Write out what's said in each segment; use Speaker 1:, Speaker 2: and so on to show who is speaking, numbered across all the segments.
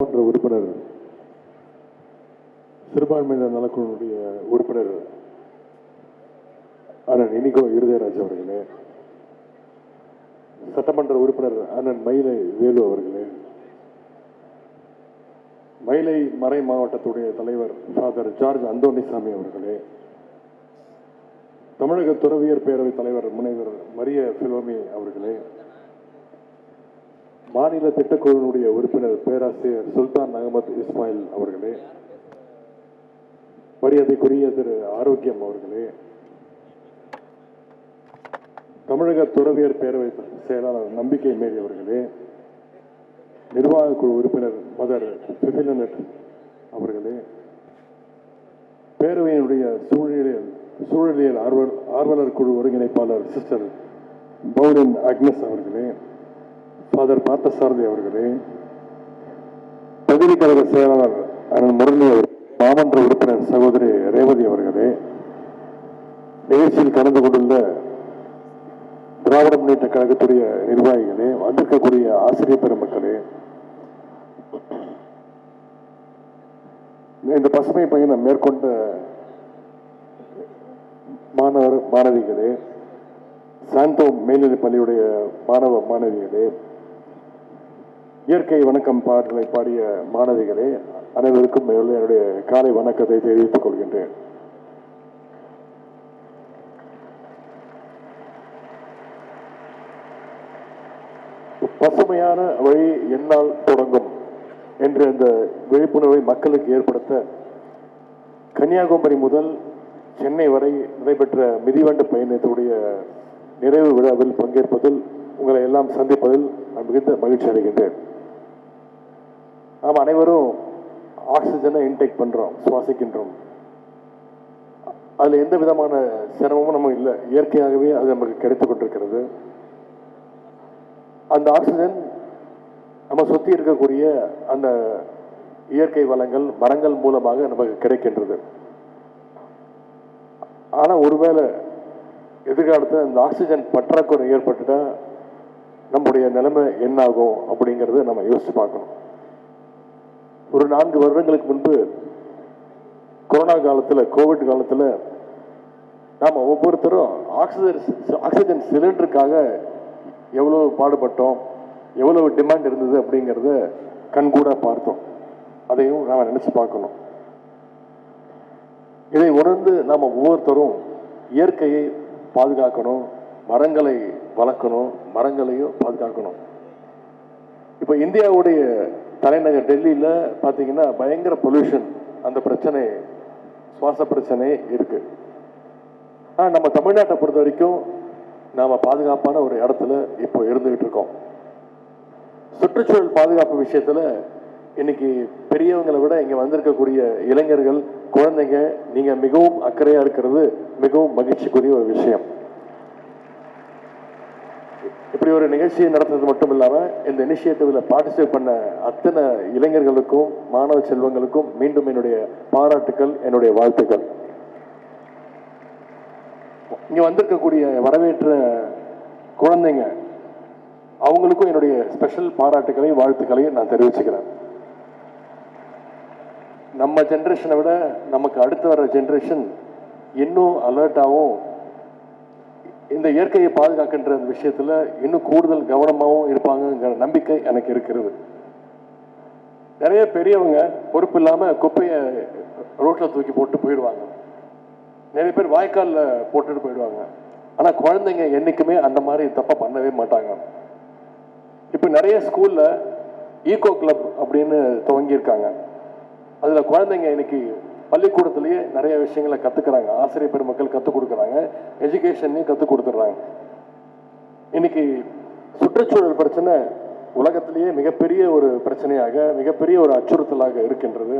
Speaker 1: போன்ற உறுப்பினர் சிறுபான்மையினர் நலக்குழுடைய உறுப்பினர் அண்ணன் இனிகோ இருதயராஜ் அவர்களே சட்டமன்ற உறுப்பினர் அண்ணன் மயிலை வேலு அவர்களே மயிலை மறை மாவட்டத்துடைய தலைவர் ஃபாதர் ஜார்ஜ் அந்தோனிசாமி அவர்களே தமிழக துறவியர் பேரவைத் தலைவர் முனைவர் மரிய பிலோமி அவர்களே மாநில திட்டக்குழுவினுடைய உறுப்பினர் பேராசிரியர் சுல்தான் அகமது இஸ்மாயில் அவர்களே மரியாதைக்குரிய திரு ஆரோக்கியம் அவர்களே தமிழக துறவியர் பேரவை செயலாளர் நம்பிக்கை மேரி அவர்களே நிர்வாக குழு உறுப்பினர் மதர் பிபிலனட் அவர்களே பேரவையினுடைய சூழலியல் சூழலியல் ஆர்வல் ஆர்வலர் குழு ஒருங்கிணைப்பாளர் சிஸ்டர் பௌரின் அக்னஸ் அவர்களே ஃபாதர் பார்த்தசாரதி அவர்களே பகுதி கழக செயலாளர் அண்ணன் முரளி அவர் மாமன்ற உறுப்பினர் சகோதரி ரேவதி அவர்களே நிகழ்ச்சியில் கலந்து கொண்டுள்ள திராவிட முன்னேற்ற கழகத்துடைய நிர்வாகிகளே வந்திருக்கக்கூடிய ஆசிரியர் பெருமக்களே இந்த பசுமை பயணம் மேற்கொண்ட மாணவர் மாணவிகளே சாந்தோ மேல்நிலைப் பள்ளியுடைய மாணவ மாணவிகளே இயற்கை வணக்கம் பாடலை பாடிய மாணவிகளே அனைவருக்கும் என்னுடைய காலை வணக்கத்தை தெரிவித்துக் கொள்கின்றேன். பசுமையான வழி என்னால் தொடங்கும் என்ற இந்த விழிப்புணர்வை மக்களுக்கு ஏற்படுத்த கன்னியாகுமரி முதல் சென்னை வரை நடைபெற்ற மிதிவண்டி பயணத்துடைய நிறைவு விழாவில் பங்கேற்பதில் உங்களை எல்லாம் சந்திப்பதில் நான் மிகுந்த மகிழ்ச்சி அடைகின்றேன். நாம் அனைவரும் ஆக்சிஜனை இன்டேக் பண்ணுறோம் சுவாசிக்கின்றோம். அதில் எந்த விதமான சிரமமும் நம்ம இல்லை. இயற்கையாகவே அது நமக்கு கிடைத்து கொண்டிருக்கிறது. அந்த ஆக்சிஜன் நம்ம சுற்றி இருக்கக்கூடிய அந்த இயற்கை வளங்கள் மரங்கள் மூலமாக நமக்கு கிடைக்கின்றது. ஆனால் ஒருவேளை எதிர்காலத்தில் அந்த ஆக்சிஜன் பற்றாக்குறை ஏற்பட்டுட்டால் நம்முடைய நிலைமை என்னாகும் அப்படிங்கிறத நம்ம யோசித்து பார்க்கணும். ஒரு நான்கு வருடங்களுக்கு முன்பு கொரோனா காலத்தில் கோவிட் காலத்தில் நாம் ஒவ்வொருத்தரும் ஆக்சிஜன் ஆக்சிஜன் சிலிண்டருக்காக எவ்வளோ பாடுபட்டோம் எவ்வளவு டிமாண்ட் இருந்தது அப்படிங்கிறத கண்கூட பார்த்தோம். அதையும் நாம் நினச்சி பார்க்கணும். இதை உணர்ந்து நாம் ஒவ்வொருத்தரும் இயற்கையை பாதுகாக்கணும் மரங்களை வளர்க்கணும் மரங்களையும் பாதுகாக்கணும். இப்போ இந்தியாவுடைய தலைநகர் டெல்லியில் பார்த்தீங்கன்னா பயங்கர பொல்யூஷன் அந்த பிரச்சனை சுவாச பிரச்சனை இருக்குது ஆனால் நம்ம தமிழ்நாட்டை பொறுத்த வரைக்கும் நாம் பாதுகாப்பான ஒரு இடத்துல இப்போ இருந்துக்கிட்டு இருக்கோம். சுற்றுச்சூழல் பாதுகாப்பு விஷயத்தில் இன்னைக்கு பெரியவங்களை விட இங்கே வந்திருக்கக்கூடிய இளைஞர்கள் குழந்தைங்க நீங்கள் மிகவும் அக்கறையாக இருக்கிறது மிகவும் மகிழ்ச்சிக்குரிய ஒரு விஷயம். இப்படி ஒரு நிகழ்ச்சியை நடத்துறது மட்டும் இல்லாம இந்த இனிஷியேட்டிவ்ல பார்ட்டிசிபேட் பண்ண அத்தனை இளைஞர்களுக்கும் மாணவ செல்வங்களுக்கும் மீண்டும் என்னுடைய பாராட்டுக்கள் என்னுடைய வாழ்த்துக்கள். இங்க வந்திருக்கக்கூடிய வரவேற்ற குழந்தைங்க அவங்களுக்கும் என்னுடைய ஸ்பெஷல் பாராட்டுகளையும் வாழ்த்துக்களையும் நான் தெரிவிச்சுக்கிறேன். நம்ம ஜென்ரேஷனை விட நமக்கு அடுத்து வர ஜென்ரேஷன் இன்னும் அலர்ட்டாகவும் இந்த இயற்கையை பாதுகாக்கின்ற அந்த விஷயத்துல இன்னும் கூடுதல் கவனமாகவும் இருப்பாங்கங்கிற நம்பிக்கை எனக்கு இருக்கிறது. நிறைய பெரியவங்க பொறுப்பு இல்லாம குப்பையை ரோட்ல தூக்கி போட்டு போயிடுவாங்க. நிறைய பேர் வாய்க்காலில் போட்டுட்டு போயிடுவாங்க. ஆனா குழந்தைங்க என்னைக்குமே அந்த மாதிரி தப்பா பண்ணவே மாட்டாங்க. இப்போ நிறைய ஸ்கூல்ல ஈகோ கிளப் அப்படின்னு துவங்கியிருக்காங்க. அதுல குழந்தைங்க இன்னைக்கு பள்ளிக்கூடத்திலேயே நிறைய விஷயங்களை கத்துக்கிறாங்க. ஆசிரியர் பெருமக்கள் கற்றுக் கொடுக்குறாங்க எஜுகேஷன்லையும் கற்றுக் கொடுத்துட்றாங்க. இன்னைக்கு சுற்றுச்சூழல் பிரச்சனை உலகத்திலேயே மிகப்பெரிய ஒரு பிரச்சனையாக மிகப்பெரிய ஒரு அச்சுறுத்தலாக இருக்கின்றது.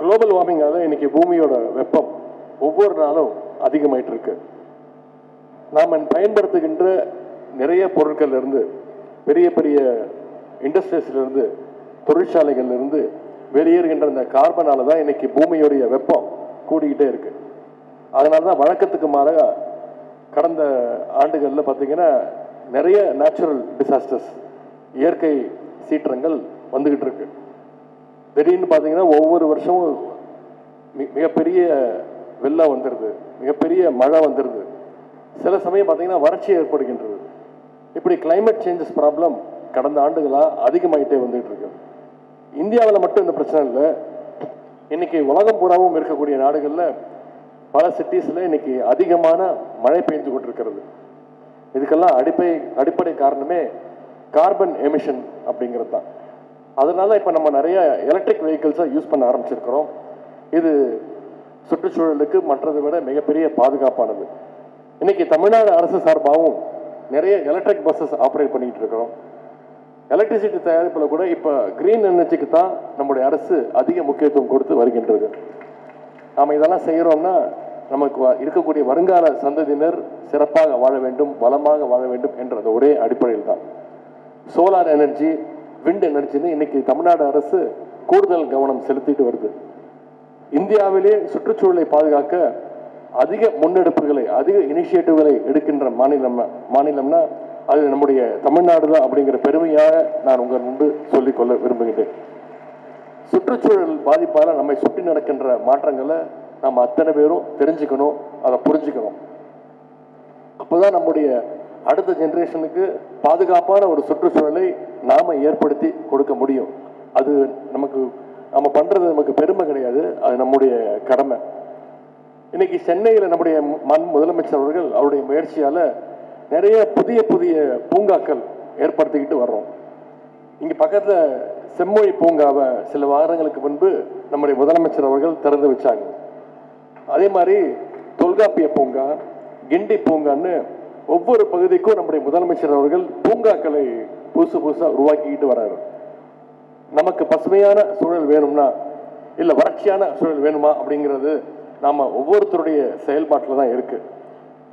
Speaker 1: குளோபல் வார்மிங்கால இன்னைக்கு பூமியோட வெப்பம் ஒவ்வொரு நாளும் அதிகமாயிட்டு இருக்கு. நாம் பயன்படுத்துகின்ற நிறைய பொருட்கள்ல இருந்து பெரிய பெரிய இண்டஸ்ட்ரீஸ்ல இருந்து தொழிற்சாலைகள்ல இருந்து வெளியேறுகின்ற அந்த கார்பனால தான் இன்னைக்கு பூமியுடைய வெப்பம் கூடிக்கிட்டே இருக்கு. அதனால தான் வழக்கத்துக்கு மாறாக கடந்த ஆண்டுகளில் பார்த்தீங்கன்னா நிறைய நேச்சுரல் டிசாஸ்டர்ஸ் இயற்கை சீற்றங்கள் வந்துக்கிட்டு இருக்கு. திடீர்னு பார்த்தீங்கன்னா ஒவ்வொரு வருஷமும் மிகப்பெரிய வெள்ளம் வந்துடுது மிகப்பெரிய மழை வந்துடுது சில சமயம் பார்த்தீங்கன்னா வறட்சி ஏற்படுகின்றது. இப்படி கிளைமேட் சேஞ்சஸ் ப்ராப்ளம் கடந்த ஆண்டுகளாக அதிகமாகிட்டே வந்துகிட்டு இருக்கு. இந்தியாவில் மட்டும் இந்த பிரச்சனை இல்லை இன்னைக்கு உலகம் பூராவும் இருக்கக்கூடிய நாடுகளில் பல சிட்டிஸில் இன்னைக்கு அதிகமான மழை பெய்து கொண்டிருக்கிறது. இதுக்கெல்லாம் அடிப்படை அடிப்படை காரணமே கார்பன் எமிஷன் அப்படிங்கிறது தான். அதனால இப்போ நம்ம நிறைய எலக்ட்ரிக் வெஹிக்கிள்ஸை யூஸ் பண்ண ஆரம்பிச்சிருக்கிறோம். இது சுற்றுச்சூழலுக்கு மற்றதை விட மிகப்பெரிய பாதுகாப்பானது. இன்னைக்கு தமிழ்நாடு அரசு சார்பாகவும் நிறைய எலக்ட்ரிக் பஸ்ஸஸ் ஆப்ரேட் பண்ணிக்கிட்டு இருக்கிறோம். எலக்ட்ரிசிட்டி தயாரிப்பில் கூட இப்போ கிரீன் எனர்ஜிக்கு தான் நம்முடைய அரசு அதிக முக்கியத்துவம் கொடுத்து வருகின்றது. நாம் இதெல்லாம் செய்கிறோம்னா நமக்கு இருக்கக்கூடிய வருங்கால சந்ததியினர் சிறப்பாக வாழ வேண்டும் வளமாக வாழ வேண்டும் என்ற ஒரே அடிப்படையில் தான். சோலார் எனர்ஜி விண்ட் எனர்ஜின்னு இன்னைக்கு தமிழ்நாடு அரசு கூடுதல் கவனம் செலுத்திட்டு வருது. இந்தியாவிலே சுற்றுச்சூழலை பாதுகாக்க அதிக முன்னெடுப்புகளை அதிக இனிஷியேட்டிவ்களை எடுக்கின்ற மாநிலம் மாநிலம்னா அது நம்முடைய தமிழ்நாடு தான் அப்படிங்கிற பெருமையாக நான் உங்கள் முன்பு சொல்லிக்கொள்ள விரும்புகிறேன் சுற்றுச்சூழல் பாதிப்பால் நம்மை சுற்றி நடக்கின்ற மாற்றங்களை நம்ம அத்தனை பேரும் தெரிஞ்சுக்கணும் அதை புரிஞ்சுக்கணும். அப்போதான் நம்முடைய அடுத்த ஜென்ரேஷனுக்கு பாதுகாப்பான ஒரு சுற்றுச்சூழலை நாம் ஏற்படுத்தி கொடுக்க முடியும். அது நமக்கு நம்ம பண்ணுறது நமக்கு பெருமை கிடையாது அது நம்முடைய கடமை. இன்னைக்கு சென்னையில் நம்முடைய மண் முதலமைச்சர் அவர்கள் அவருடைய முயற்சியால் நிறைய புதிய புதிய பூங்காக்கள் ஏற்படுத்திக்கிட்டு வர்றோம். இங்கே பக்கத்தில் செம்மொழி பூங்காவை சில வாரங்களுக்கு முன்பு நம்முடைய முதலமைச்சர் அவர்கள் திறந்து வச்சாங்க. அதே மாதிரி தொல்காப்பிய பூங்கா கிண்டி பூங்கான்னு ஒவ்வொரு பகுதிக்கும் நம்முடைய முதலமைச்சர் அவர்கள் பூங்காக்களை புதுசு புதுசாக உருவாக்கிக்கிட்டு வராரு. நமக்கு பசுமையான சூழல் வேணும்னா இல்லை வறட்சியான சூழல் வேணுமா அப்படிங்கிறது நாம் ஒவ்வொருத்தருடைய செயல்பாட்டில் தான் இருக்கு.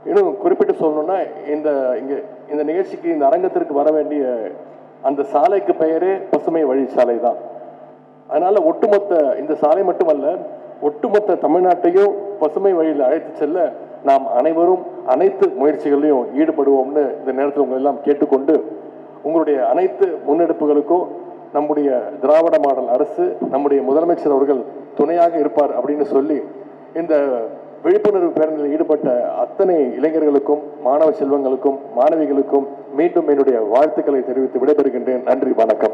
Speaker 1: இன்னும் குறிப்பிட்டு சொல்லணும்னா இந்த இங்கே இந்த நிகழ்ச்சிக்கு இந்த அரங்கத்திற்கு வர வேண்டிய அந்த சாலைக்கு பெயரே பசுமை வழி சாலை தான். அதனால் ஒட்டுமொத்த இந்த சாலை மட்டுமல்ல ஒட்டுமொத்த தமிழ்நாட்டையும் பசுமை வழியில் அழைத்து செல்ல நாம் அனைவரும் அனைத்து முயற்சிகளையும் ஈடுபடுவோம்னு இந்த நேரத்தில் உங்களெல்லாம் கேட்டுக்கொண்டு உங்களுடைய அனைத்து முன்னெடுப்புகளுக்கும் நம்முடைய திராவிட மாடல் அரசு நம்முடைய முதலமைச்சர் அவர்கள் துணையாக இருப்பார் அப்படின்னு சொல்லி இந்த விழிப்புணர்வு பேரணியில் ஈடுபட்ட அத்தனை இளைஞர்களுக்கும் மாணவ செல்வங்களுக்கும் மாணவிகளுக்கும் மீண்டும் என்னுடைய வாழ்த்துக்களை தெரிவித்து விடைபெறுகின்றேன். நன்றி வணக்கம்.